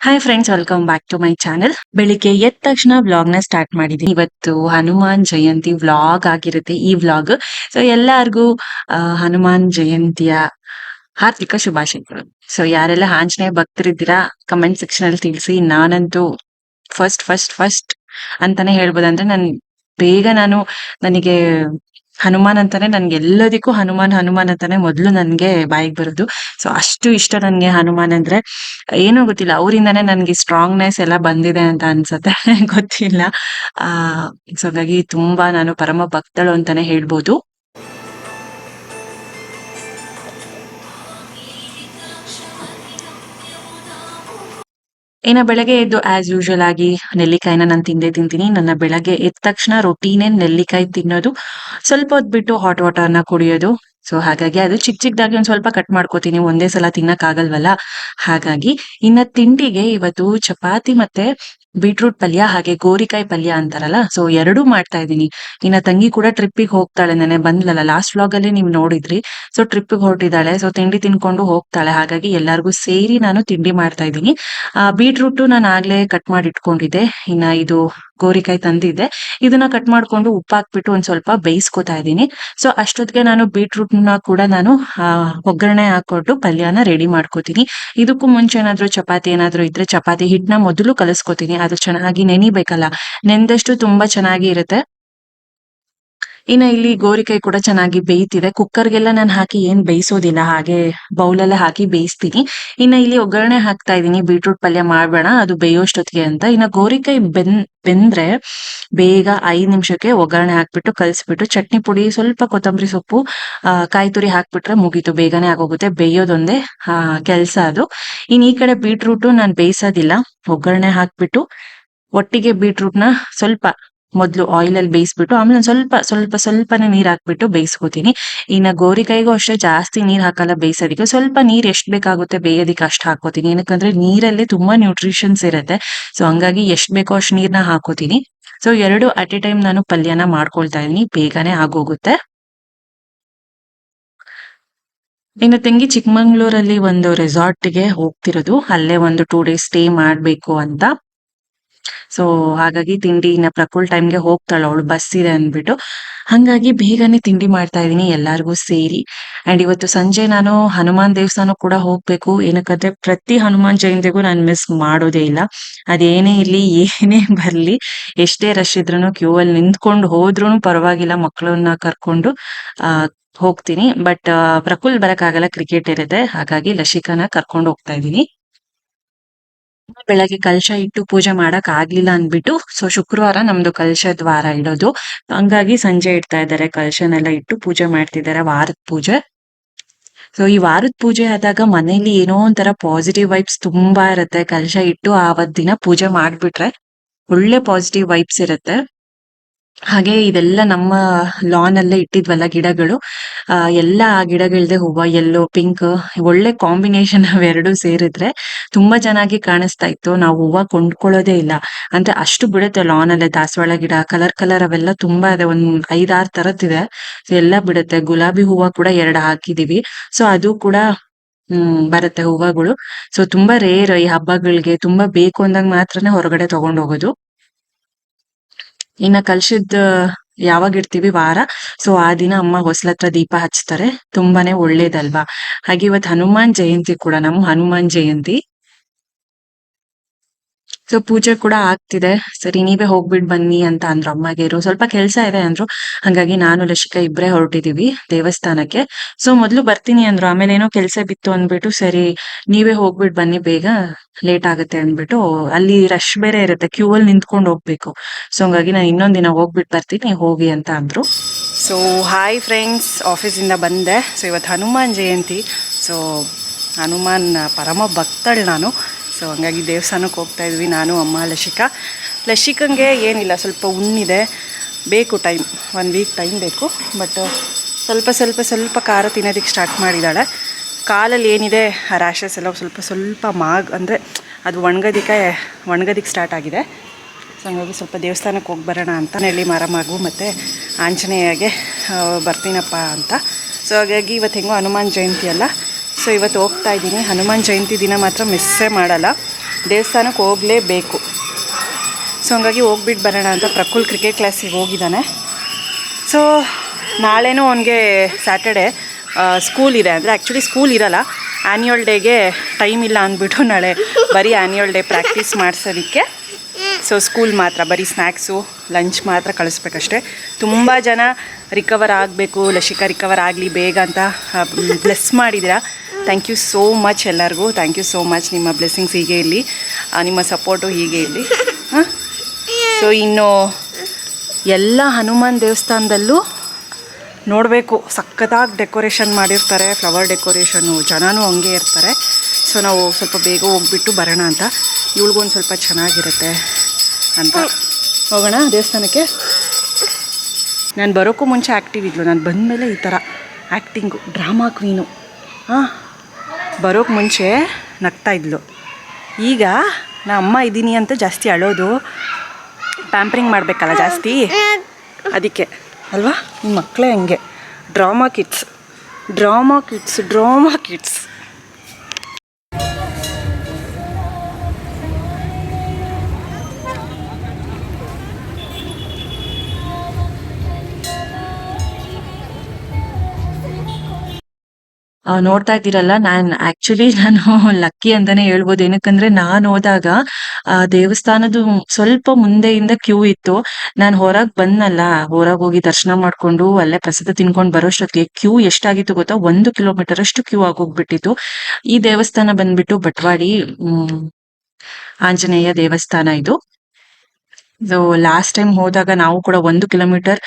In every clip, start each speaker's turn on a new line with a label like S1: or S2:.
S1: Hi friends welcome back to my channel ಬೆಳಿಗ್ಗೆ ಎದ್ದ ತಕ್ಷಣ ವ್ಲಾಗ್ನ ಸ್ಟಾರ್ಟ್ ಮಾಡಿದ್ದೀನಿ. ಇವತ್ತು ಹನುಮಾನ್ ಜಯಂತಿ ವ್ಲಾಗ್ ಆಗಿರುತ್ತೆ ಈ ವ್ಲಾಗ್ ಸೊ ಎಲ್ಲಾರ್ಗೂ ಹನುಮಾನ್ ಜಯಂತಿಯ ಹಾರ್ದಿಕ ಶುಭಾಶಯಗಳು. ಸೊ ಯಾರೆಲ್ಲ ಆಂಜನೇಯ ಭಕ್ತರಿದ್ದೀರಾ ಕಮೆಂಟ್ ಸೆಕ್ಷನ್ ಅಲ್ಲಿ ತಿಳಿಸಿ. ನಾನಂತೂ ಫಸ್ಟ್ ಫಸ್ಟ್ ಫಸ್ಟ್ ಅಂತಾನೆ ಹೇಳ್ಬೋದಂದ್ರೆ ನನ್, ಬೇಗ ನಾನು ನನಗೆ ಹನುಮಾನ್ ಅಂತಾನೆ ನನ್ಗೆ ಎಲ್ಲದಕ್ಕೂ ಹನುಮಾನ್ ಹನುಮಾನ್ ಅಂತಾನೆ ಮೊದ್ಲು ನನ್ಗೆ ಬಾಯಿಗೆ ಬರೋದು. ಸೊ ಅಷ್ಟು ಇಷ್ಟ ನನ್ಗೆ ಹನುಮಾನ್ ಅಂದ್ರೆ. ಏನೋ ಗೊತ್ತಿಲ್ಲ, ಅವರಿಂದಾನೇ ನನ್ಗೆ ಸ್ಟ್ರಾಂಗ್ನೆಸ್ ಎಲ್ಲ ಬಂದಿದೆ ಅಂತ ಅನ್ಸತ್ತೆ. ಗೊತ್ತಿಲ್ಲ. ಆ ಸೊ ಹಾಗಾಗಿ ತುಂಬಾ ನಾನು ಪರಮ ಭಕ್ತಳು ಅಂತಾನೆ ಹೇಳ್ಬೋದು. ಇನ್ನ ಬೆಳಗ್ಗೆ ಎದ್ದು ಆಸ್ ಯೂಶುವಲ್ ಆಗಿ ನೆಲ್ಲಿಕಾಯಿನ ನಾನು ತಿಂದೇ ತಿಂತೀನಿ. ನನ್ನ ಬೆಳಗ್ಗೆ ಎದ್ದ ತಕ್ಷಣ ರೊಟೀನೇ ನೆಲ್ಲಿಕಾಯಿ ತಿನ್ನೋದು, ಸ್ವಲ್ಪ ಹೊತ್ತು ಬಿಟ್ಟು ಹಾಟ್ ವಾಟರ್ನ ಕುಡಿಯೋದು. ಸೊ ಹಾಗಾಗಿ ಅದು ಚಿಕ್ಕ ಚಿಕ್ಕದಾಗಿ ಒಂದ್ ಸ್ವಲ್ಪ ಕಟ್ ಮಾಡ್ಕೋತೀನಿ. ಒಂದೇ ಸಲ ತಿನ್ನಕ್ ಆಗಲ್ವಲ್ಲ ಹಾಗಾಗಿ ಇನ್ನ ತಿಂಡಿಗೆ ಇವತ್ತು ಚಪಾತಿ ಮತ್ತೆ ಬೀಟ್ರೂಟ್ ಪಲ್ಯ ಹಾಗೆ ಗೋರಿಕಾಯಿ ಪಲ್ಯ ಅಂತಾರಲ್ಲ ಸೊ ಎರಡೂ ಮಾಡ್ತಾ ಇದ್ದೀನಿ. ಇನ್ನ ತಂಗಿ ಕೂಡ ಟ್ರಿಪ್ಪಿಗೆ ಹೋಗ್ತಾಳೆ ನೆನೆ ಬಂದ್ಲಲ್ಲ ಲಾಸ್ಟ್ ವ್ಲಾಗ್ ಅಲ್ಲಿ ನೀವು ನೋಡಿದ್ರಿ. ಸೊ ಟ್ರಿಪ್ಪಿಗೆ ಹೊರಟಿದ್ದಾಳೆ ಸೊ ತಿಂಡಿ ತಿನ್ಕೊಂಡು ಹೋಗ್ತಾಳೆ. ಹಾಗಾಗಿ ಎಲ್ಲಾರ್ಗು ಸೇರಿ ನಾನು ತಿಂಡಿ ಮಾಡ್ತಾ ಇದ್ದೀನಿ. ಆ, ಬೀಟ್ರೂಟ್ ನಾನು ಆಗ್ಲೇ ಕಟ್ ಮಾಡಿ ಇಟ್ಕೊಂಡಿದ್ದೆ ಇನ್ನ ಇದು ಗೋರಿಕಾಯಿ ತಂದಿದ್ದೆ. ಇದನ್ನ ಕಟ್ ಮಾಡ್ಕೊಂಡು ಉಪ್ಪು ಹಾಕ್ಬಿಟ್ಟು ಒಂದ್ ಸ್ವಲ್ಪ ಬೇಯಿಸ್ಕೊತಾ ಇದ್ದೀನಿ. ಸೊ ಅಷ್ಟೊತ್ತಿಗೆ ನಾನು ಬೀಟ್ರೂಟ್ನ ಕೂಡ ನಾನು ಒಗ್ಗರಣೆ ಹಾಕೊಂಡು ಪಲ್ಯನ ರೆಡಿ ಮಾಡ್ಕೋತೀನಿ. ಇದಕ್ಕೂ ಮುಂಚೆ ಏನಾದ್ರು ಚಪಾತಿ ಏನಾದ್ರು ಇದ್ರೆ ಚಪಾತಿ ಹಿಟ್ಟನ್ನ ಮೊದಲು ಕಲಸ್ಕೊತೀನಿ. ಅದು ಚೆನ್ನಾಗಿ ನೆನಿಬೇಕಲ್ಲ. ನೆಂದಷ್ಟು ತುಂಬಾ ಚೆನ್ನಾಗಿ ಇರುತ್ತೆ. ಇನ್ನ ಇಲ್ಲಿ ಗೋರಿಕಾಯಿ ಕೂಡ ಚೆನ್ನಾಗಿ ಬೇಯ್ತಿದೆ. ಕುಕ್ಕರ್ಗೆಲ್ಲ ನಾನು ಹಾಕಿ ಏನ್ ಬೇಯಿಸೋದಿಲ್ಲ. ಹಾಗೆ ಬೌಲಲ್ಲೇ ಹಾಕಿ ಬೇಯಿಸ್ತೀನಿ. ಇನ್ನ ಇಲ್ಲಿ ಒಗ್ಗರಣೆ ಹಾಕ್ತಾ ಇದ್ದೀನಿ ಬೀಟ್ರೂಟ್ ಪಲ್ಯ ಮಾಡ್ಬೇಡ. ಅದು ಬೇಯೋಷ್ಟೊತ್ತಿಗೆ ಅಂತ. ಇನ್ನ ಗೋರಿಕಾಯಿ ಬೆನ್, ಬೆಂದ್ರೆ ಬೇಗ ಐದು ನಿಮಿಷಕ್ಕೆ ಒಗ್ಗರಣೆ ಹಾಕ್ಬಿಟ್ಟು, ಕಲ್ಸ್ಬಿಟ್ಟು, ಚಟ್ನಿ ಪುಡಿ, ಸ್ವಲ್ಪ ಕೊತ್ತಂಬರಿ ಸೊಪ್ಪು ಕಾಯಿ ತುರಿ ಹಾಕ್ಬಿಟ್ರೆ ಮುಗೀತು. ಬೇಗನೆ ಆಗೋಗುತ್ತೆ. ಬೇಯೋದೊಂದೇ ಕೆಲ್ಸ ಅದು. ಇನ್ ಈ ಕಡೆ ಬೀಟ್ರೂಟ್ ನಾನ್ ಬೇಯಿಸೋದಿಲ್ಲ. ಒಗ್ಗರಣೆ ಹಾಕ್ಬಿಟ್ಟು, ಒಟ್ಟಿಗೆ ಬೀಟ್ರೂಟ್ನ ಸ್ವಲ್ಪ ಮೊದ್ಲು ಆಯಿಲ್ ಅಲ್ಲಿ ಬೇಯಿಸ್ಬಿಟ್ಟು, ಆಮೇಲೆ ಸ್ವಲ್ಪ ಸ್ವಲ್ಪ, ಸ್ವಲ್ಪನೇ ನೀರ್ ಹಾಕ್ಬಿಟ್ಟು ಬೇಯಿಸ್ಕೋತೀನಿ. ಇನ್ನ ಗೋರಿಕಾಯಿಗೂ ಅಷ್ಟೇ ಜಾಸ್ತಿ ನೀರ್ ಹಾಕಲ್ಲ ಬೇಯಿಸೋದಕ್ಕೆ, ಸ್ವಲ್ಪ ನೀರ್ ಎಷ್ಟ್ ಬೇಕಾಗುತ್ತೆ ಬೇಯೋದಿಕ್ಕೆ ಅಷ್ಟ್ ಹಾಕೋತೀನಿ ಏನಕ್ಕಂದ್ರೆ ನೀರಲ್ಲಿ ತುಂಬಾ ನ್ಯೂಟ್ರಿಷನ್ಸ್ ಇರುತ್ತೆ. ಸೊ ಹಂಗಾಗಿ ಎಷ್ಟ್ ಬೇಕೋ ಅಷ್ಟು ನೀರ್ನ ಹಾಕೋತೀನಿ ಸೊ ಎರಡು ಅಟ್ ಎ ಟೈಮ್ ನಾನು ಪಲ್ಯನ ಮಾಡ್ಕೊಳ್ತಾ ಇದೀನಿ ಬೇಗನೆ ಆಗೋಗುತ್ತೆ. ಇನ್ನು ತಂಗಿ ಚಿಕ್ಕಮಂಗ್ಳೂರಲ್ಲಿ ಒಂದು ರೆಸಾರ್ಟ್ಗೆ ಹೋಗ್ತಿರೋದು. ಅಲ್ಲೇ ಒಂದು ಟೂ ಡೇಸ್ ಸ್ಟೇ ಮಾಡ್ಬೇಕು ಅಂತ. ಸೊ ಹಾಗಾಗಿ ತಿಂಡಿ ಇನ್ನ ಪ್ರಕುಲ್ ಟೈಮ್ಗೆ ಹೋಗ್ತಾಳೆ ಅವಳು ಬಸ್ ಇದೆ ಅಂದ್ಬಿಟ್ಟು. ಹಂಗಾಗಿ ಬೇಗನೆ ತಿಂಡಿ ಮಾಡ್ತಾ ಇದೀನಿ ಎಲ್ಲಾರ್ಗೂ ಸೇರಿ. ಅಂಡ್ ಇವತ್ತು ಸಂಜೆ ನಾನು ಹನುಮಾನ್ ದೇವಸ್ಥಾನ ಕೂಡ ಹೋಗ್ಬೇಕು. ಏನಕ್ಕಂದ್ರೆ ಪ್ರತಿ ಹನುಮಾನ್ ಜಯಂತಿಗೂ ನಾನು ಮಿಸ್ ಮಾಡೋದೇ ಇಲ್ಲ. ಅದೇನೇ ಇರ್ಲಿ, ಏನೇ ಬರ್ಲಿ, ಎಷ್ಟೇ ರಶ್ ಇದ್ರು ಕ್ಯೂ ಅಲ್ಲಿ ನಿಂತ್ಕೊಂಡು ಹೋದ್ರು ಪರವಾಗಿಲ್ಲ ಮಕ್ಕಳನ್ನ ಕರ್ಕೊಂಡು, ಆ, ಹೋಗ್ತೀನಿ. ಬಟ್ ಪ್ರಕುಲ್ ಬರಕ್ಕಾಗಲ್ಲ ಕ್ರಿಕೆಟ್ ಇರುತ್ತೆ. ಹಾಗಾಗಿ ಲಶಿಕಾನ ಕರ್ಕೊಂಡು ಹೋಗ್ತಾ ಇದೀನಿ ಬೆಳಗ್ಗೆ ಕಲಶ ಇಟ್ಟು ಪೂಜೆ ಮಾಡಕ್ ಆಗ್ಲಿಲ್ಲ ಅಂದ್ಬಿಟ್ಟು ಸೊ ಶುಕ್ರವಾರ ನಮ್ದು ಕಲಶ ವಾರ ಇಡೋದು. ಹಂಗಾಗಿ ಸಂಜೆ ಇಡ್ತಾ ಇದ್ದಾರೆ ಕಲಶನೆಲ್ಲ ಇಟ್ಟು ಪೂಜೆ ಮಾಡ್ತಿದ್ದಾರೆ ವಾರದ ಪೂಜೆ. ಸೊ ಈ ವಾರದ ಪೂಜೆ ಆದಾಗ ಮನೇಲಿ ಏನೋ ಒಂಥರ ಪಾಸಿಟಿವ್ ವೈಬ್ಸ್ ತುಂಬಾ ಇರುತ್ತೆ. ಕಲಶ ಇಟ್ಟು ಆವತ್ ದಿನ ಪೂಜೆ ಮಾಡ್ಬಿಟ್ರೆ, ಒಳ್ಳೆ ಪಾಸಿಟಿವ್ ವೈಬ್ಸ್ ಇರುತ್ತೆ. ಹಾಗೆ ಇದೆಲ್ಲ ನಮ್ಮ ಲಾನ್ ಅಲ್ಲೇ ಇಟ್ಟಿದ್ವಲ್ಲ ಗಿಡಗಳು. ಆ, ಎಲ್ಲ ಆ ಗಿಡಗಳದೆ, ಹೂವ ಯೆಲ್ಲೋ ಪಿಂಕ್ ಒಳ್ಳೆ ಕಾಂಬಿನೇಷನ್ ಅವೆರಡು ಸೇರಿದ್ರೆ ತುಂಬಾ ಚೆನ್ನಾಗಿ ಕಾಣಿಸ್ತಾ ಇತ್ತು. ನಾವು ಹೂವ ಕೊಂಡ್ಕೊಳ್ಳೋದೇ ಇಲ್ಲ. ಅಂದ್ರೆ ಅಷ್ಟು ಬಿಡುತ್ತೆ ಲಾನ್ ಅಲ್ಲೇ, ದಾಸವಾಳ ಗಿಡ ಕಲರ್ ಕಲರ್ ಅವೆಲ್ಲ ತುಂಬಾ ಇದೆ. ಒಂದ್ ಐದಾರು ತರದ್ದಿದೆ. ಸೊ ಎಲ್ಲ ಬಿಡುತ್ತೆ. ಗುಲಾಬಿ ಹೂವ ಕೂಡ ಎರಡು ಹಾಕಿದೀವಿ. ಸೊ ಅದು ಕೂಡ, ಹ್ಮ್, ಬರುತ್ತೆ ಹೂವಗಳು. ಸೊ ತುಂಬಾ ರೇರ್ ಈ ಹಬ್ಬಗಳಿಗೆ. ತುಂಬಾ ಬೇಕು ಅಂದಾಗ ಮಾತ್ರನೇ ಹೊರಗಡೆ ತಗೊಂಡ್ ಹೋಗೋದು ಇನ್ನ ಕಲ್ಸಿದ್ ಯಾವಾಗ ಇಡ್ತೀವಿ ವಾರ. ಸೊ ಆ ದಿನ ಅಮ್ಮ ಹೊಸ್ಲತ್ರ ದೀಪ ಹಚ್ತಾರೆ. ತುಂಬಾನೇ ಒಳ್ಳೇದಲ್ವಾ? ಹಾಗೆ ಇವತ್ ಹನುಮಾನ್ ಜಯಂತಿ ಕೂಡ, ನಮ್ಮ ಹನುಮಾನ್ ಜಯಂತಿ. ಸೊ ಪೂಜೆ ಕೂಡ ಆಗ್ತಿದೆ. ಸರಿ, ನೀವೇ ಹೋಗ್ಬಿಟ್ ಬನ್ನಿ ಅಂತ ಅಂದ್ರು ಅಮ್ಮಗೇರು ಸ್ವಲ್ಪ ಕೆಲ್ಸ ಇದೆ ಅಂದ್ರು. ಹಂಗಾಗಿ ನಾನು ಲಶಿಕಾ ಇಬ್ರೇ ಹೊರಟಿದೀವಿ ದೇವಸ್ಥಾನಕ್ಕೆ. ಸೊ ಮೊದ್ಲು ಬರ್ತೀನಿ ಅಂದ್ರು. ಆಮೇಲೆ ಏನೋ ಕೆಲ್ಸ ಬಿತ್ತು ಅಂದ್ಬಿಟ್ಟು, ಸರಿ, ನೀವೇ ಹೋಗ್ಬಿಟ್ ಬನ್ನಿ, ಬೇಗ ಲೇಟ್ ಆಗುತ್ತೆ ಅಂದ್ಬಿಟ್ಟು, ಅಲ್ಲಿ ರಶ್ ಬೇರೆ ಇರುತ್ತೆ. ಕ್ಯೂ ಅಲ್ಲಿ ನಿಂತ್ಕೊಂಡು ಹೋಗ್ಬೇಕು. ಸೊ ಹಂಗಾಗಿ ನಾನು ಇನ್ನೊಂದ್ ದಿನ ಹೋಗ್ಬಿಟ್ ಬರ್ತೀನಿ, ಹೋಗಿ ಅಂತ ಅಂದ್ರು.
S2: ಸೊ ಹಾಯ್ ಫ್ರೆಂಡ್ಸ್ ಆಫೀಸಿಂದ ಬಂದೆ. ಸೊ ಇವತ್ತು ಹನುಮಾನ್ ಜಯಂತಿ. ಸೊ ಹನುಮಾನ್ ಪರಮ ಭಕ್ತಳು ನಾನು. ಸೊ ಹಂಗಾಗಿ ದೇವಸ್ಥಾನಕ್ಕೆ ಹೋಗ್ತಾ ಇದ್ವಿ. ನಾನು, ಅಮ್ಮ, ಲಶಿಕಾ. ಲಸಿಕಂಗೆ ಏನಿಲ್ಲ, ಸ್ವಲ್ಪ ಉಣ್ಣಿದೆ. ಬೇಕು ಟೈಮ್ ಒನ್ ವೀಕ್ ಟೈಮ್ ಬೇಕು. ಬಟ್ ಸ್ವಲ್ಪ ಸ್ವಲ್ಪ ಸ್ವಲ್ಪ ಖಾರ ತಿನ್ನೋದಕ್ಕೆ ಸ್ಟಾರ್ಟ್ ಮಾಡಿದ್ದಾಳೆ ಕಾಲಲ್ಲಿ ಏನಿದೆ, ಆ ರ್ಯಾಷಸ್ ಎಲ್ಲ ಸ್ವಲ್ಪ ಸ್ವಲ್ಪ ಮಾಗ್, ಅಂದರೆ ಅದು ಒಣಗೋದಕ್ಕೆ ಒಣಗೋದಕ್ಕೆ ಸ್ಟಾರ್ಟ್ ಆಗಿದೆ. ಸೊ ಹಂಗಾಗಿ ಸ್ವಲ್ಪ ದೇವಸ್ಥಾನಕ್ಕೆ ಹೋಗಿ ಬರೋಣ ಅಂತ. ಹೇಳಿ ಮರಮಗು ಮತ್ತು ಆಂಜನೇಯಗೆ ಬರ್ತೀನಪ್ಪ ಅಂತ. ಸೊ ಹಾಗಾಗಿ ಇವತ್ತು ಹೆಂಗೋ ಹನುಮಾನ್ ಜಯಂತಿ ಅಲ್ಲ. ಸೊ ಇವತ್ತು ಹೋಗ್ತಾ ಇದ್ದೀನಿ. ಹನುಮಾನ್ ಜಯಂತಿ ದಿನ ಮಾತ್ರ ಮಿಸ್ಸೇ ಮಾಡಲ್ಲ. ದೇವಸ್ಥಾನಕ್ಕೆ ಹೋಗಲೇಬೇಕು. ಸೊ ಹಂಗಾಗಿ ಹೋಗ್ಬಿಟ್ಟು ಬರೋಣ ಅಂತ ಪ್ರಕುಲ್ ಕ್ರಿಕೆಟ್ ಕ್ಲಾಸಿಗೆ ಹೋಗಿದ್ದಾನೆ. ಸೊ ನಾಳೆನೂ ಅವನಿಗೆ ಸ್ಯಾಟರ್ಡೆ ಸ್ಕೂಲ್ ಇದೆ. ಅಂದರೆ ಆ್ಯಕ್ಚುಲಿ ಸ್ಕೂಲ್ ಇರಲ್ಲ. ಆ್ಯನ್ಯುವಲ್ ಡೇಗೆ ಟೈಮ್ ಇಲ್ಲ ಅಂದ್ಬಿಟ್ಟು ನಾಳೆ ಬರೀ ಆ್ಯನ್ಯುವಲ್ ಡೇ ಪ್ರಾಕ್ಟೀಸ್ ಮಾಡಿಸೋದಕ್ಕೆ. ಸೊ ಸ್ಕೂಲ್ ಮಾತ್ರ, ಬರೀ ಸ್ನ್ಯಾಕ್ಸು ಲಂಚ್ ಮಾತ್ರ ಕಳಿಸ್ಬೇಕಷ್ಟೆ. ತುಂಬ ಜನ ರಿಕವರ್ ಆಗಬೇಕು. ಲಸಿಕಾ ರಿಕವರ್ ಆಗಲಿ ಬೇಗ ಅಂತ ಬ್ಲೆಸ್ ಮಾಡಿದ್ದೀರಾ? ಥ್ಯಾಂಕ್ ಯು ಸೋ ಮಚ್ ಎಲ್ಲರಿಗೂ. ಥ್ಯಾಂಕ್ ಯು ಸೋ ಮಚ್ ನಿಮ್ಮ ಬ್ಲೆಸ್ಸಿಂಗ್ಸ್ ಹೀಗೆ ಇರಲಿ. ನಿಮ್ಮ ಸಪೋರ್ಟು ಹೀಗೆ ಇರಲಿ. ಹಾಂ? ಸೊ ಇನ್ನು ಎಲ್ಲ ಹನುಮಾನ್ ದೇವಸ್ಥಾನದಲ್ಲೂ ನೋಡಬೇಕು. ಸಖತ್ತಾಗಿ ಡೆಕೋರೇಷನ್ ಮಾಡಿರ್ತಾರೆ. ಫ್ಲವರ್ ಡೆಕೋರೇಷನು ಜನನೂ ಹಂಗೆ ಇರ್ತಾರೆ. ಸೊ ನಾವು ಸ್ವಲ್ಪ ಬೇಗ ಹೋಗ್ಬಿಟ್ಟು ಬರೋಣ ಅಂತ. ಇವಳಿಗೊಂದು ಸ್ವಲ್ಪ ಚೆನ್ನಾಗಿರುತ್ತೆ ಅಂತ. ಹೋಗೋಣ ದೇವಸ್ಥಾನಕ್ಕೆ? ನಾನು ಬರೋಕ್ಕೂ ಮುಂಚೆ ಆ್ಯಕ್ಟಿವ್ ಇದ್ಲು. ನಾನು ಬಂದಮೇಲೆ ಈ ಥರ ಆ್ಯಕ್ಟಿಂಗು ಡ್ರಾಮಾ ಕ್ವೀನು ಹಾಂ? ಬರೋಕ್ಕೆ ಮುಂಚೆ ನಗ್ತಾ ಇದ್ಲು. ಈಗ ನಾ ಅಮ್ಮ ಇದ್ದೀನಿ ಅಂತ ಜಾಸ್ತಿ ಅಳೋದು ಪ್ಯಾಂಪ್ರಿಂಗ್ ಮಾಡಬೇಕಲ್ಲ ಜಾಸ್ತಿ? ಅದಕ್ಕೆ. ಅಲ್ವಾ? ಮಕ್ಕಳೇ ಹಂಗೆ. Drama kids drama kids drama kids
S1: ನೋಡ್ತಾ ಇದ್ದೀರಲ್ಲ, ನಾನ್ ಆಕ್ಚುಲಿ ನಾನು ಲಕ್ಕಿ ಅಂತಾನೆ ಹೇಳ್ಬೋದು. ಏನಕ್ಕಂದ್ರೆ ನಾನ್ ಹೋದಾಗ, ಆ ದೇವಸ್ಥಾನದ ಸ್ವಲ್ಪ ಮುಂದೆಯಿಂದ ಕ್ಯೂ ಇತ್ತು. ನಾನ್ ಹೊರಗ್ ಬಂದ್ನಲ್ಲ, ಹೊರಗ್ ಹೋಗಿ ದರ್ಶನ ಮಾಡ್ಕೊಂಡು ಅಲ್ಲೇ ಪ್ರಸಾದ ತಿನ್ಕೊಂಡ್ ಬರೋಷ್ಟೊತ್ತಿಗೆ ಕ್ಯೂ ಎಷ್ಟಾಗಿತ್ತು ಗೊತ್ತಾ? ಒಂದು ಕಿಲೋಮೀಟರ್ ಅಷ್ಟು ಕ್ಯೂ ಆಗೋಗ್ಬಿಟ್ಟಿತ್ತು ಈ ದೇವಸ್ಥಾನ ಬಂದ್ಬಿಟ್ಟು ಬಟ್ವಾಡಿ ಆಂಜನೇಯ ದೇವಸ್ಥಾನ ಇದು. ಸೊ ಲಾಸ್ಟ್ ಟೈಮ್ ಹೋದಾಗ ನಾವು ಕೂಡ ಒಂದು ಕಿಲೋಮೀಟರ್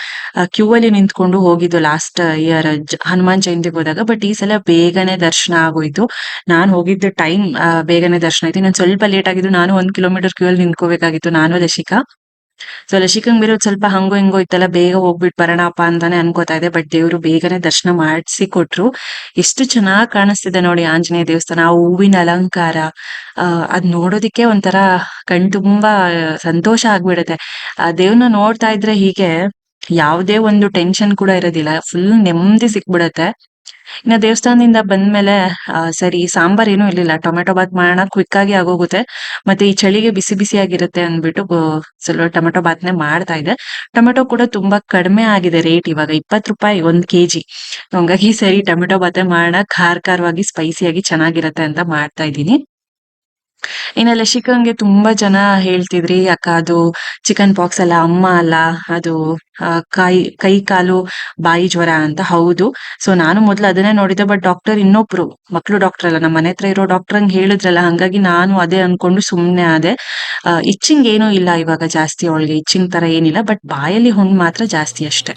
S1: ಕ್ಯೂ ಅಲ್ಲಿ ನಿಂತ್ಕೊಂಡು ಹೋಗಿದ್ದು ಲಾಸ್ಟ್ ಇಯರ್ ಹನುಮಾನ್ ಜಯಂತಿಗೆ ಹೋದಾಗ. ಬಟ್ ಈ ಸಲ ಬೇಗನೆ ದರ್ಶನ ಆಗೋಯ್ತು. ನಾನು ಹೋಗಿದ್ದ ಟೈಮ್ ಬೇಗನೆ ದರ್ಶನ ಆಯ್ತು. ನಾನು ಸ್ವಲ್ಪ ಲೇಟ್ ಆಗಿದ್ದು ನಾನು ಒಂದ್ ಕಿಲೋಮೀಟರ್ ಕ್ಯೂ ಅಲ್ಲಿ ನಿಂತ್ಕೋಬೇಕಾಗಿತ್ತು. ನಾನು ಲಶಿಕಾ ಸೊ ಲಸಿಕಂಗ್ ಬೇರೆ ಸ್ವಲ್ಪ ಹಂಗೋ ಹಿಂಗೋ ಇತ್ತಲ್ಲ, ಬೇಗ ಹೋಗ್ಬಿಟ್ ಬರೋಣಪ್ಪ ಅಂತಾನೆ ಅನ್ಕೋತಾ ಇದೆ ಬಟ್ ದೇವ್ರು ಬೇಗನೆ ದರ್ಶನ ಮಾಡಿಸಿ ಕೊಟ್ರು. ಎಷ್ಟು ಚೆನ್ನಾಗ್ ಕಾಣಿಸ್ತಿದೆ ನೋಡಿ ಆಂಜನೇಯ ದೇವಸ್ಥಾನ. ಆ ಹೂವಿನ ಅಲಂಕಾರ ಅದ್ ನೋಡೋದಿಕ್ಕೆ ಒಂಥರ ಕಣ್ ತುಂಬಾ ಸಂತೋಷ ಆಗ್ಬಿಡುತ್ತೆ. ಆ ದೇವ್ನ ನೋಡ್ತಾ ಇದ್ರೆ ಹೀಗೆ ಯಾವುದೇ ಒಂದು ಟೆನ್ಷನ್ ಕೂಡ ಇರೋದಿಲ್ಲ. ಫುಲ್ ನೆಮ್ಮದಿ ಸಿಕ್ಬಿಡತ್ತೆ. ಇನ್ನ ದೇವಸ್ಥಾನದಿಂದ ಬಂದ್ಮೇಲೆ ಆ, ಸರಿ ಸಾಂಬಾರ್ ಏನೂ ಇರ್ಲಿಲ್ಲ. ಟೊಮೆಟೊ ಬಾತ್ ಮಾಡೋಣ ಕ್ವಿಕ್ ಆಗಿ ಆಗೋಗುತ್ತೆ. ಮತ್ತೆ ಈ ಚಳಿಗೆ ಬಿಸಿ ಬಿಸಿ ಆಗಿರುತ್ತೆ ಅಂದ್ಬಿಟ್ಟು ಸ್ವಲ್ಪ ಟೊಮೆಟೊ ಬಾತ್ನೆ ಮಾಡ್ತಾ ಇದ್ದೆ. ಟೊಮೆಟೊ ಕೂಡ ತುಂಬಾ ಕಡಿಮೆ ಆಗಿದೆ ರೇಟ್ ಇವಾಗ. ಇಪ್ಪತ್ತು ರೂಪಾಯಿ ಒಂದ್ ಕೆಜಿ. ಹಂಗಾಗಿ ಸರಿ ಟೊಮೆಟೊ ಬಾತೆ ಮಾಡೋಣ. ಖಾರ ಖಾರವಾಗಿ ಸ್ಪೈಸಿಯಾಗಿ ಚೆನ್ನಾಗಿರತ್ತೆ ಅಂತ ಮಾಡ್ತಾ ಇದ್ದೀನಿ. ಇನ್ನ ಲಸಿಕಂಗೆ ತುಂಬಾ ಜನ ಹೇಳ್ತಿದ್ರಿ, ಅಕ್ಕ ಅದು ಚಿಕನ್ ಪಾಕ್ಸ್ ಅಲ್ಲ, ಅಮ್ಮ ಅಲ್ಲ, ಅದು ಕೈ ಕೈ ಕಾಲು, ಬಾಯಿ ಜ್ವರ ಅಂತ ಹೌದು. ಸೊ ನಾನು ಮೊದ್ಲು ಅದನ್ನೇ ನೋಡಿದ್ದೆ ಬಟ್ ಡಾಕ್ಟರ್ ಇನ್ನೊಬ್ರು, ಮಕ್ಳು ಡಾಕ್ಟರ್ ಅಲ್ಲ ನಮ್ಮ ಮನೆ ಹತ್ರ ಇರೋ ಡಾಕ್ಟರ್ ಹಂಗ್ ಹೇಳಿದ್ರಲ್ಲ, ಹಂಗಾಗಿ ನಾನು ಅದೇ ಅನ್ಕೊಂಡು ಸುಮ್ನೆ ಆದೆ. ಇಚ್ಚಿಂಗ್ ಏನೂ ಇಲ್ಲ ಇವಾಗ ಜಾಸ್ತಿ ಅವಳಿಗೆ ಇಚ್ಚಿಂಗ್ ತರ ಏನಿಲ್ಲ ಬಟ್ ಬಾಯಲ್ಲಿ ಹುಣ್ಣು ಮಾತ್ರ ಜಾಸ್ತಿ ಅಷ್ಟೇ.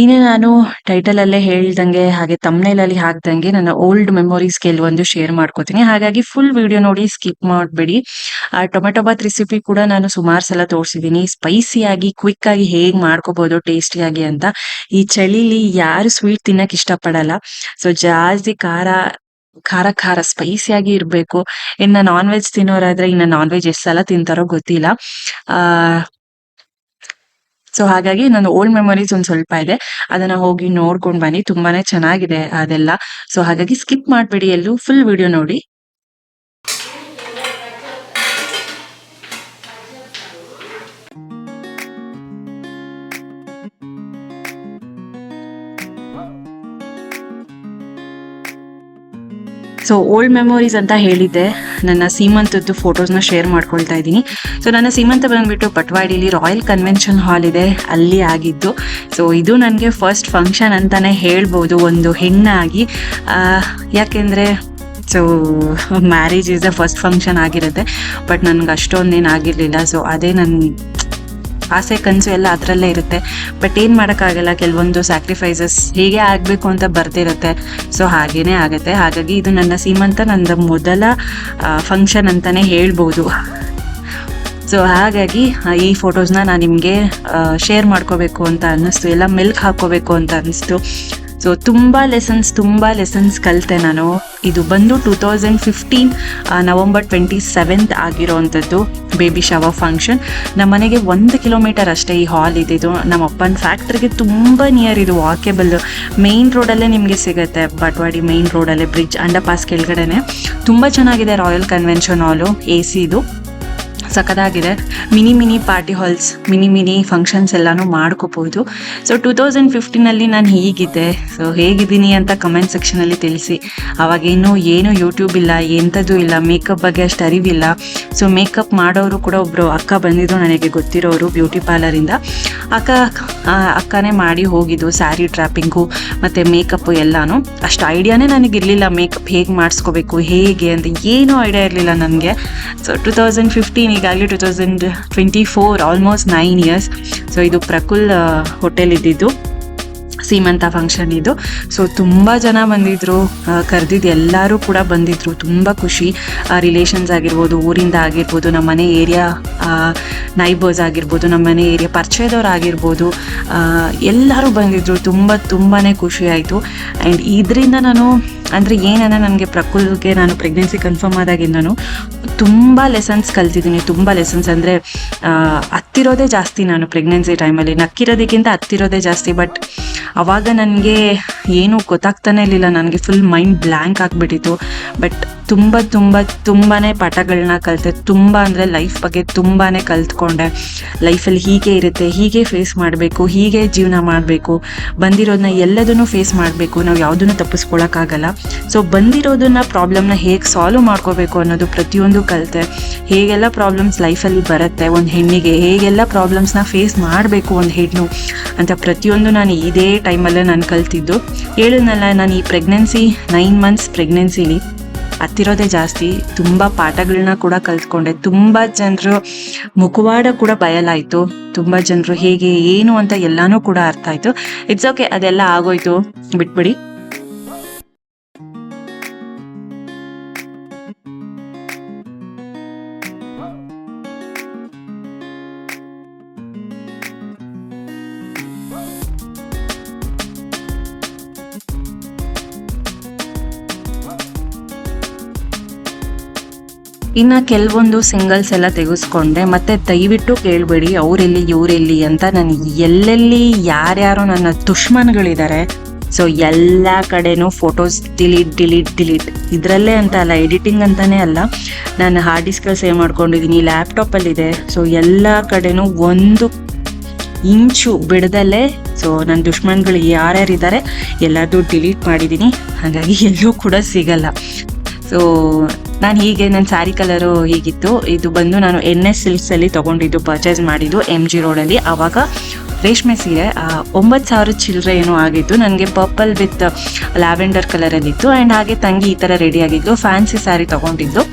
S1: ಇನ್ನು ನಾನು ಟೈಟಲ್ ಅಲ್ಲೇ ಹೇಳ್ದಂಗೆ ಹಾಗೆ ತಮ್ನೇಲಲ್ಲಿ ಹಾಕ್ದಂಗೆ ನನ್ನ ಓಲ್ಡ್ ಮೆಮೊರೀಸ್ ಕೆಲವೊಂದು ಶೇರ್ ಮಾಡ್ಕೋತೀನಿ. ಹಾಗಾಗಿ ಫುಲ್ ವಿಡಿಯೋ ನೋಡಿ ಸ್ಕಿಪ್ ಮಾಡಬೇಡಿ. ಆ ಟೊಮೆಟೊ ಬಾತ್ ರೆಸಿಪಿ ಕೂಡ ನಾನು ಸುಮಾರು ಸಲ ತೋರಿಸಿದೀನಿ. ಸ್ಪೈಸಿ ಆಗಿ ಕ್ವಿಕ್ ಆಗಿ ಹೇಗ್ ಮಾಡ್ಕೋಬಹುದು ಟೇಸ್ಟಿಯಾಗಿ ಅಂತ. ಈ ಚಳಿಲಿ ಯಾರು ಸ್ವೀಟ್ ತಿನ್ನಕ್ ಇಷ್ಟಪಡಲ್ಲ. ಸೊ ಜಾಸ್ತಿ ಖಾರ ಖಾರ ಖಾರ ಆಗಿ ಇರ್ಬೇಕು. ಇನ್ನ ನಾನ್ ವೆಜ್ ತಿನ್ನೋರಾದ್ರೆ ಇನ್ನ ನಾನ್ ವೆಜ್ ಎಷ್ಟ್ ಸಲ ತಿಂತಾರೋ ಗೊತ್ತಿಲ್ಲ. ಆ ಸೊ ಹಾಗಾಗಿ ನನ್ನ ಓಲ್ಡ್ ಮೆಮೊರೀಸ್ ಒಂದ್ ಸ್ವಲ್ಪ ಇದೆ. ಅದನ್ನ ಹೋಗಿ ನೋಡ್ಕೊಂಡ್ ಬನ್ನಿ. ತುಂಬಾನೇ ಚೆನ್ನಾಗಿದೆ ಅದೆಲ್ಲ. ಸೊ ಹಾಗಾಗಿ ಸ್ಕಿಪ್ ಮಾಡ್ಬೇಡಿ ಎಲ್ಲೂ ಫುಲ್ ವಿಡಿಯೋ ನೋಡಿ. ಸೊ ಓಲ್ಡ್ ಮೆಮೊರೀಸ್ ಅಂತ ಹೇಳಿದ್ದೆ. ನನ್ನ ಸೀಮಂತದ್ದು ಫೋಟೋಸ್ನ ಶೇರ್ ಮಾಡ್ಕೊಳ್ತಾ ಇದ್ದೀನಿ. ಸೊ ನನ್ನ ಸೀಮಂತ ಬಂದ್ಬಿಟ್ಟು ಪಟ್ವಾಡಿಲಿ ರಾಯಲ್ ಕನ್ವೆನ್ಷನ್ ಹಾಲ್ ಇದೆ. ಅಲ್ಲಿ ಆಗಿದ್ದು. ಸೊ ಇದು ನನಗೆ ಫಸ್ಟ್ ಫಂಕ್ಷನ್ ಅಂತಲೇ ಹೇಳ್ಬೋದು. ಒಂದು ಹೆಣ್ಣಾಗಿ. ಯಾಕೆಂದರೆ so marriage is the first function ಆಗಿರುತ್ತೆ. ಬಟ್ ನನಗೆ ಅಷ್ಟೊಂದೇನು ಆಗಿರಲಿಲ್ಲ. ಸೊ ಅದೇ ನನ್ನ ಆಸೆ ಕನಸು ಎಲ್ಲ ಅದರಲ್ಲೇ ಇರುತ್ತೆ. ಬಟ್ ಏನು ಮಾಡೋಕ್ಕಾಗಲ್ಲ, ಕೆಲವೊಂದು ಸ್ಯಾಕ್ರಿಫೈಸಸ್ ಹೀಗೆ ಆಗಬೇಕು ಅಂತ ಬರ್ತಿರುತ್ತೆ ಸೊ ಹಾಗೇನೆ ಆಗುತ್ತೆ. ಹಾಗಾಗಿ ಇದು ನನ್ನ ಸೀಮಂತ, ನನ್ನ ಮೊದಲ ಫಂಕ್ಷನ್ ಅಂತಾನೆ ಹೇಳ್ಬೋದು. ಸೊ ಹಾಗಾಗಿ ಈ ಫೋಟೋಸ್ನ ನಾನು ನಿಮಗೆ ಶೇರ್ ಮಾಡ್ಕೋಬೇಕು ಅಂತ ಅನ್ನಿಸ್ತು. ಎಲ್ಲ ಮೆಲ್ಕ್ ಹಾಕೋಬೇಕು ಅಂತ ಅನ್ನಿಸ್ತು. ಸೊ ತುಂಬ ಲೆಸನ್ಸ್ ತುಂಬ ಲೆಸನ್ಸ್ ಕಲಿತೆ ನಾನು. ಇದು ಬಂದು two thousand fifteen November twenty seventh ಆಗಿರೋವಂಥದ್ದು baby shower function ನಮ್ಮ ಮನೆಗೆ ಒಂದು ಕಿಲೋಮೀಟರ್ ಅಷ್ಟೇ ಈ ಹಾಲ್ ಇದ್ದಿದ್ದು ನಮ್ಮ ಅಪ್ಪನ ಫ್ಯಾಕ್ಟ್ರಿಗೆ ತುಂಬ ನಿಯರ್ ಇದು ವಾಕೇಬಲ್ ಮೇನ್ ರೋಡಲ್ಲೇ ನಿಮಗೆ ಸಿಗುತ್ತೆ ಬಟ್ವಾಡಿ ಮೇನ್ ರೋಡಲ್ಲೇ ಬ್ರಿಡ್ಜ್ ಅಂಡರ್ ಪಾಸ್ ಕೆಳಗಡೆನೆ. ತುಂಬ ಚೆನ್ನಾಗಿದೆ royal convention hall A C ಇದು ಸಖತ್ತಾಗಿದೆ. Mini mini party halls, mini mini functions ಎಲ್ಲಾನು ಮಾಡ್ಕೋಬಹುದು ಸೊ ಟೂ ತೌಸಂಡ್ ಫಿಫ್ಟೀನಲ್ಲಿ ನಾನು ಹೀಗಿದ್ದೆ. ಸೊ ಹೇಗಿದ್ದೀನಿ ಅಂತ ಕಮೆಂಟ್ ಸೆಕ್ಷನಲ್ಲಿ ತಿಳಿಸಿ. ಅವಾಗೇನು ಏನು ಯೂಟ್ಯೂಬ್ ಇಲ್ಲ ಎಂಥದ್ದು ಇಲ್ಲ ಮೇಕಪ್ ಬಗ್ಗೆ ಅಷ್ಟು ಅರಿವಿಲ್ಲ. ಸೊ ಮೇಕಪ್ ಮಾಡೋರು ಕೂಡ ಒಬ್ಬರು ಅಕ್ಕ ಬಂದಿದ್ರು ನನಗೆ ಗೊತ್ತಿರೋರು ಬ್ಯೂಟಿ ಪಾರ್ಲರಿಂದ ಅಕ್ಕ ಅಕ್ಕನೇ ಮಾಡಿ ಹೋಗಿದ್ದು ಸ್ಯಾರಿ ಟ್ರ್ಯಾಪಿಂಗು ಮತ್ತು ಮೇಕಪ್ಪು ಎಲ್ಲಾನು. ಅಷ್ಟು ಐಡಿಯಾನೇ ನನಗಿರಲಿಲ್ಲ ಮೇಕಪ್ ಹೇಗೆ ಮಾಡಿಸ್ಕೋಬೇಕು, ಹೇಗೆ ಅಂತ. ಏನೂ ಐಡಿಯಾ ಇರಲಿಲ್ಲ ನನಗೆ. ಸೊ ಟೂ ತೌಸಂಡ್ ಫಿಫ್ಟೀನ್ ಈಗಾಗಲೇ two thousand twenty four almost nine years so ಇದು ಪ್ರಕುಲ್ ಹೋಟೆಲ್ ಇದ್ದಿದ್ದು, ಸೀಮಂತ ಫಂಕ್ಷನ್ ಇದು. ಸೊ ತುಂಬ ಜನ ಬಂದಿದ್ರು ಕರೆದಿದ್ದು ಎಲ್ಲರೂ ಕೂಡ ಬಂದಿದ್ರು. ತುಂಬ ಖುಷಿ. ರಿಲೇಷನ್ಸ್ ಆಗಿರ್ಬೋದು, ಊರಿಂದ ಆಗಿರ್ಬೋದು, ನಮ್ಮ ಮನೆ ಏರಿಯಾ ನೈಬರ್ಸ್ ಆಗಿರ್ಬೋದು, ನಮ್ಮ ಮನೆ ಏರಿಯಾ ಪರಿಚಯದವ್ರು ಆಗಿರ್ಬೋದು ಎಲ್ಲರೂ ಬಂದಿದ್ರು. ತುಂಬ ತುಂಬಾ ಖುಷಿ ಆಯಿತು. ಆ್ಯಂಡ್ ಇದರಿಂದ ನಾನು ಅಂದರೆ ಏನನ್ನ ನನಗೆ ಪ್ರಕುಲ್ಗೆ ನಾನು ಪ್ರೆಗ್ನೆನ್ಸಿ ಕನ್ಫರ್ಮ್ ಆದಾಗಿಂದನು ತುಂಬ ಲೆಸನ್ಸ್ ಕಲ್ತಿದ್ದೀನಿ, ತುಂಬ ಲೆಸನ್ಸ್ ಅಂದರೆ ಹತ್ತಿರೋದೇ ಜಾಸ್ತಿ ನಾನು ಪ್ರೆಗ್ನೆನ್ಸಿ ಟೈಮಲ್ಲಿ ನಕ್ಕಿರೋದಕ್ಕಿಂತ ಹತ್ತಿರೋದೇ ಜಾಸ್ತಿ ಬಟ್ ಅವಾಗ ನನಗೆ ಏನೂ ಗೊತ್ತಾಗ್ತಾನೆ ಇರಲಿಲ್ಲ. ನನಗೆ ಫುಲ್ ಮೈಂಡ್ ಬ್ಲ್ಯಾಂಕ್ ಆಗಿಬಿಟ್ಟಿತ್ತು. ಬಟ್ ತುಂಬ ತುಂಬ ತುಂಬಾ ಪಾಠಗಳನ್ನ ಕಲಿತೆ. ತುಂಬ ಅಂದರೆ ಲೈಫ್ ಬಗ್ಗೆ ತುಂಬಾ ಕಲ್ತ್ಕೊಂಡೆ. ಲೈಫಲ್ಲಿ ಹೀಗೆ ಇರುತ್ತೆ, ಹೀಗೆ ಫೇಸ್ ಮಾಡಬೇಕು, ಹೀಗೆ ಜೀವನ ಮಾಡಬೇಕು. ಬಂದಿರೋದನ್ನ ಎಲ್ಲದನ್ನು ಫೇಸ್ ಮಾಡಬೇಕು. ನಾವು ಯಾವುದನ್ನು ತಪ್ಪಿಸ್ಕೊಳಕ್ಕಾಗಲ್ಲ. ಸೊ ಬಂದಿರೋದನ್ನ ಪ್ರಾಬ್ಲಮ್ನ ಹೇಗೆ ಸಾಲ್ವ್ ಮಾಡ್ಕೋಬೇಕು ಅನ್ನೋದು ಪ್ರತಿಯೊಂದು ಕಲಿತೆ. ಹೇಗೆಲ್ಲ ಪ್ರಾಬ್ಲಮ್ಸ್ ಲೈಫಲ್ಲಿ ಬರುತ್ತೆ, ಒಂದು ಹೆಣ್ಣಿಗೆ ಹೇಗೆಲ್ಲ ಪ್ರಾಬ್ಲಮ್ಸ್ನ ಫೇಸ್ ಮಾಡಬೇಕು ಒಂದು ಹೆಣ್ಣು ಅಂತ ಪ್ರತಿಯೊಂದು ನಾನು ಇದೇ ಟೈಮಲ್ಲೇ ನಾನು ಕಲ್ತಿದ್ದು. ಹೇಳಿದ್ನಲ್ಲ ನಾನು ಈ ಪ್ರೆಗ್ನೆನ್ಸಿ ನೈನ್ ಮಂತ್ಸ್ ಪ್ರೆಗ್ನೆನ್ಸಿಲಿ ಹತ್ತಿರೋದೇ ಜಾಸ್ತಿ. ತುಂಬ ಪಾಠಗಳನ್ನ ಕೂಡ ಕಲ್ತ್ಕೊಂಡೆ. ತುಂಬ ಜನರು ಮುಖವಾಡ ಕೂಡ ಬಯಲಾಯಿತು. ತುಂಬ ಜನರು ಹೇಗೆ, ಏನು ಅಂತ ಎಲ್ಲಾನು ಕೂಡ ಅರ್ಥ ಆಯಿತು. ಇಟ್ಸ್ ಓಕೆ ಅದೆಲ್ಲ ಆಗೋಯ್ತು. ಬಿಟ್ಬಿಡಿ. ಇನ್ನು ಕೆಲವೊಂದು ಸಿಂಗಲ್ಸ್ ಎಲ್ಲ ತೆಗೆಸ್ಕೊಂಡೆ. ಮತ್ತೆ ದಯವಿಟ್ಟು ಕೇಳಬೇಡಿ, ಅವರೆಲ್ಲಿ, ಇವರೆಲ್ಲಿ ಅಂತ ನನಗೆ ಎಲ್ಲೆಲ್ಲಿ ಯಾರ್ಯಾರು ನನ್ನ ದುಶ್ಮನ್ಗಳಿದ್ದಾರೆ ಸೊ ಎಲ್ಲ ಕಡೆನೂ ಫೋಟೋಸ್ ಡಿಲೀಟ್ ಡಿಲೀಟ್ ಡಿಲೀಟ್ ಇದರಲ್ಲೇ ಅಂತ ಅಲ್ಲ ಎಡಿಟಿಂಗ್ ಅಂತಾನೆ ಅಲ್ಲ. ನಾನು ಹಾರ್ಡ್ ಡಿಸ್ಕಲ್ಲಿ ಸೇವ್ ಮಾಡ್ಕೊಂಡಿದ್ದೀನಿ ಲ್ಯಾಪ್ಟಾಪಲ್ಲಿದೆ ಸೊ ಎಲ್ಲ ಕಡೆನೂ ಒಂದು ಇಂಚು ಬಿಡದಲ್ಲೇ ಸೊ ನನ್ನ ದುಶ್ಮನ್ಗಳು ಯಾರ್ಯಾರಿದ್ದಾರೆ ಎಲ್ಲದೂ ಡಿಲೀಟ್ ಮಾಡಿದ್ದೀನಿ ಹಾಗಾಗಿ ಎಲ್ಲೂ ಕೂಡ ಸಿಗಲ್ಲ. ಸೊ ನಾನು ಹೀಗೆ ನನ್ನ ಸ್ಯಾರಿ ಕಲರು ಹೀಗಿತ್ತು. ಇದು ಬಂದು ನಾನು ಎನ್ ಎಸ್ ಸಿಲ್ಕ್ಸಲ್ಲಿ ತಗೊಂಡಿದ್ದು ಪರ್ಚೇಸ್ ಮಾಡಿದ್ದು ಎಂ ಜಿ ರೋಡಲ್ಲಿ ಆವಾಗ ರೇಷ್ಮೆ ಸೀರೆ ಒಂಬತ್ತು ಸಾವಿರ ಚಿಲ್ಲರೆ ಏನೋ ಆಗಿತ್ತು ನನಗೆ ಪರ್ಪಲ್ ವಿತ್ ಲ್ಯಾವೆಂಡರ್ ಕಲರಲ್ಲಿತ್ತು ಆ್ಯಂಡ್ ಹಾಗೆ ತಂಗಿ ಈ ಥರ ರೆಡಿ ಆಗಿದ್ದು ಫ್ಯಾನ್ಸಿ ಸ್ಯಾರಿ ತಗೊಂಡಿದ್ದು.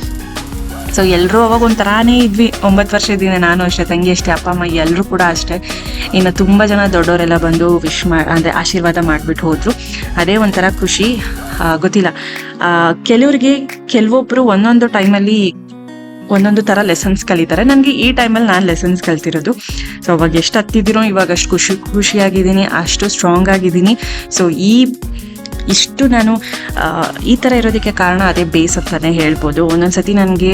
S1: ಸೊ ಎಲ್ಲರೂ ಅವಾಗ ಒಂಥರಾನೇ ಇದ್ವಿ. ಒಂಬತ್ತು ವರ್ಷದಿಂದ ನಾನು ಅಷ್ಟೇ, ತಂಗಿ ಅಷ್ಟೇ, ಅಪ್ಪ, ಅಮ್ಮ ಎಲ್ಲರೂ ಕೂಡ ಅಷ್ಟೇ. ಇನ್ನು ತುಂಬ ಜನ ದೊಡ್ಡವರೆಲ್ಲ ಬಂದು ವಿಶ್ ಮಾ, ಅಂದರೆ ಆಶೀರ್ವಾದ ಮಾಡಿಬಿಟ್ಟು ಹೋದರು. ಅದೇ ಒಂಥರ ಖುಷಿ. ಗೊತ್ತಿಲ್ಲ. ಕೆಲವರಿಗೆ ಕೆಲವೊಬ್ಬರು ಒಂದೊಂದು ಟೈಮಲ್ಲಿ ಒಂದೊಂದು ಥರ ಲೆಸನ್ಸ್ ಕಲಿತಾರೆ. ನನಗೆ ಈ ಟೈಮಲ್ಲಿ ನಾನು ಲೆಸನ್ಸ್ ಕಲ್ತಿರೋದು. ಸೊ ಅವಾಗ ಎಷ್ಟು ಹತ್ತಿದ್ದೀರೋ ಇವಾಗ ಅಷ್ಟು ಖುಷಿ, ಖುಷಿಯಾಗಿದ್ದೀನಿ, ಅಷ್ಟು ಸ್ಟ್ರಾಂಗ್ ಆಗಿದ್ದೀನಿ. ಸೊ ಈ, ಇಷ್ಟು ನಾನು ಈ ಥರ ಇರೋದಕ್ಕೆ ಕಾರಣ ಅದೇ ಬೇಸ್ ಅಂತಲೇ ಹೇಳ್ಬೋದು. ಒಂದೊಂದ್ಸತಿ ನನಗೆ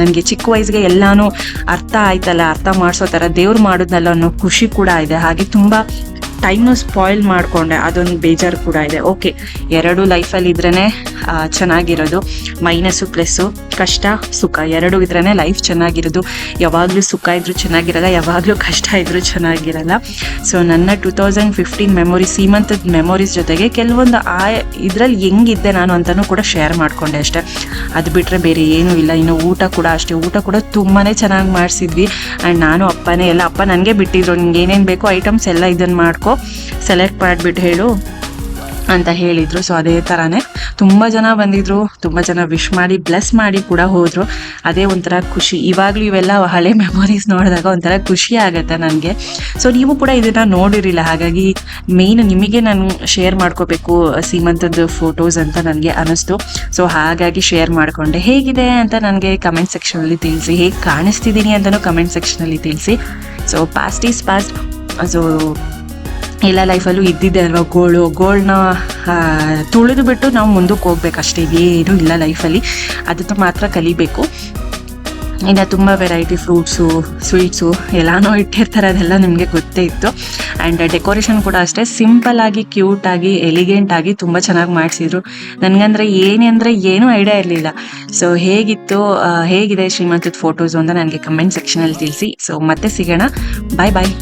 S1: ನನಗೆ ಚಿಕ್ಕ ವಯಸ್ಸಿಗೆ ಎಲ್ಲಾನು ಅರ್ಥ ಆಯ್ತಲ್ಲ, ಅರ್ಥ ಮಾಡಿಸೋ ಥರ ದೇವ್ರು ಮಾಡೋದ್ನಲ್ಲ ಅನ್ನೋ ಖುಷಿ ಕೂಡ ಇದೆ. ಹಾಗೆ ತುಂಬ ಟೈಮ್ನು ಸ್ಪಾಯ್ಲ್ ಮಾಡಿಕೊಂಡೆ. ಅದೊಂದು ಬೇಜಾರು ಕೂಡ ಇದೆ. ಓಕೆ ಎರಡು ಲೈಫಲ್ಲಿ ಇದ್ರೇ ಚೆನ್ನಾಗಿರೋದು. ಮೈನಸ್ಸು, ಪ್ಲಸ್ಸು, ಕಷ್ಟ, ಸುಖ. ಎರಡು ಇದ್ರೇ ಲೈಫ್ ಚೆನ್ನಾಗಿರೋದು. ಯಾವಾಗಲೂ ಸುಖ ಇದ್ರೂ ಚೆನ್ನಾಗಿರಲ್ಲ, ಯಾವಾಗಲೂ ಕಷ್ಟ ಇದ್ರೂ ಚೆನ್ನಾಗಿರಲ್ಲ. ಸೊ ನನ್ನ ಟೂ ತೌಸಂಡ್ ಫಿಫ್ಟೀನ್ ಮೆಮೊರೀಸ್ ಸೀಮಂತದ ಮೆಮೊರೀಸ್ ಜೊತೆಗೆ ಕೆಲವೊಂದು ಆ ಇದರಲ್ಲಿ ಹೆಂಗಿದ್ದೆ ನಾನು ಅಂತಲೂ ಕೂಡ ಶೇರ್ ಮಾಡಿಕೊಂಡೆ ಅಷ್ಟೇ. ಅದು ಬಿಟ್ಟರೆ ಬೇರೆ ಏನೂ ಇಲ್ಲ. ಇನ್ನು ಊಟ ಕೂಡ ಅಷ್ಟೇ. ಊಟ ಕೂಡ ತುಂಬಾ ಚೆನ್ನಾಗಿ ಮಾಡಿಸಿದ್ವಿ. ಆ್ಯಂಡ್ ನಾನು ಅಪ್ಪನೇ ಎಲ್ಲ, ಅಪ್ಪ ನನಗೆ ಬಿಟ್ಟಿದ್ರು. ನಿಂಗೆ ಏನೇನು ಬೇಕೋ ಐಟಮ್ಸ್ ಎಲ್ಲ ಇದನ್ನು ಮಾಡ್ಕೊ. ಸೆಲೆಕ್ಟ್ ಮಾಡಿಬಿಟ್ಟು ಹೇಳು ಅಂತ ಹೇಳಿದರು. ಸೊ ಅದೇ ಥರನೇ ತುಂಬ ಜನ ಬಂದಿದ್ರು. ತುಂಬ ಜನ ವಿಶ್ ಮಾಡಿ ಬ್ಲೆಸ್ ಮಾಡಿ ಕೂಡ ಹೋದರು. ಅದೇ ಒಂಥರ ಖುಷಿ. ಇವಾಗಲೂ ಇವೆಲ್ಲ ಹಳೆ ಮೆಮೊರೀಸ್ ನೋಡಿದಾಗ ಒಂಥರ ಖುಷಿ ಆಗುತ್ತೆ ನನಗೆ. ಸೊ ನೀವು ಕೂಡ ಇದನ್ನು ನೋಡಿರಲಿಲ್ಲ. ಹಾಗಾಗಿ ಮೇಯ್ನ್ ನಿಮಗೆ ನಾನು ಶೇರ್ ಮಾಡ್ಕೋಬೇಕು ಸೀಮಂತದ ಫೋಟೋಸ್ ಅಂತ ನನಗೆ ಅನ್ನಿಸ್ತು ಸೊ ಹಾಗಾಗಿ ಶೇರ್ ಮಾಡಿಕೊಂಡೆ. ಹೇಗಿದೆ ಅಂತ ನನಗೆ ಕಮೆಂಟ್ ಸೆಕ್ಷನಲ್ಲಿ ತಿಳಿಸಿ. ಹೇಗೆ ಕಾಣಿಸ್ತಿದ್ದೀನಿ ಅಂತಲೂ ಕಮೆಂಟ್ ಸೆಕ್ಷನಲ್ಲಿ ತಿಳಿಸಿ. So past is past so ಎಲ್ಲ ಲೈಫಲ್ಲೂ ಇದ್ದಿದ್ದೆ ಅಲ್ವಾ? ಗೋಳು, ಗೋಳನ್ನ ತುಳಿದು ಬಿಟ್ಟು ನಾವು ಮುಂದಕ್ಕೆ ಹೋಗ್ಬೇಕಷ್ಟೇ ಏನು ಇಲ್ಲ ಲೈಫಲ್ಲಿ ಅದನ್ನು ಮಾತ್ರ ಕಲಿಬೇಕು. ಇನ್ನು ತುಂಬ ವೆರೈಟಿ ಫ್ರೂಟ್ಸು ಸ್ವೀಟ್ಸು ಎಲ್ಲನೂ ಇಟ್ಟಿರ್ತಾರೆ. ಅದೆಲ್ಲ ನಿಮಗೆ ಗೊತ್ತೇ ಇತ್ತು. ಆ್ಯಂಡ್ ಡೆಕೋರೇಷನ್ ಕೂಡ ಅಷ್ಟೇ. ಸಿಂಪಲ್ ಆಗಿ ಎಲಿಗೆಂಟಾಗಿ ತುಂಬ ಚೆನ್ನಾಗಿ ಮಾಡಿಸಿದ್ರು. ನನಗಂದ್ರೆ ಏನೇ ಅಂದರೆ ಏನೂ ಐಡಿಯಾ ಇರಲಿಲ್ಲ. ಸೊ ಹೇಗಿತ್ತು ಹೇಗಿದೆ ಶ್ರೀಮಂತದ ಫೋಟೋಸು ಅಂತ ನನಗೆ ಕಮೆಂಟ್ ಸೆಕ್ಷನಲ್ಲಿ ತಿಳಿಸಿ. ಸೊ ಮತ್ತೆ ಸಿಗೋಣ. ಬಾಯ್ ಬಾಯ್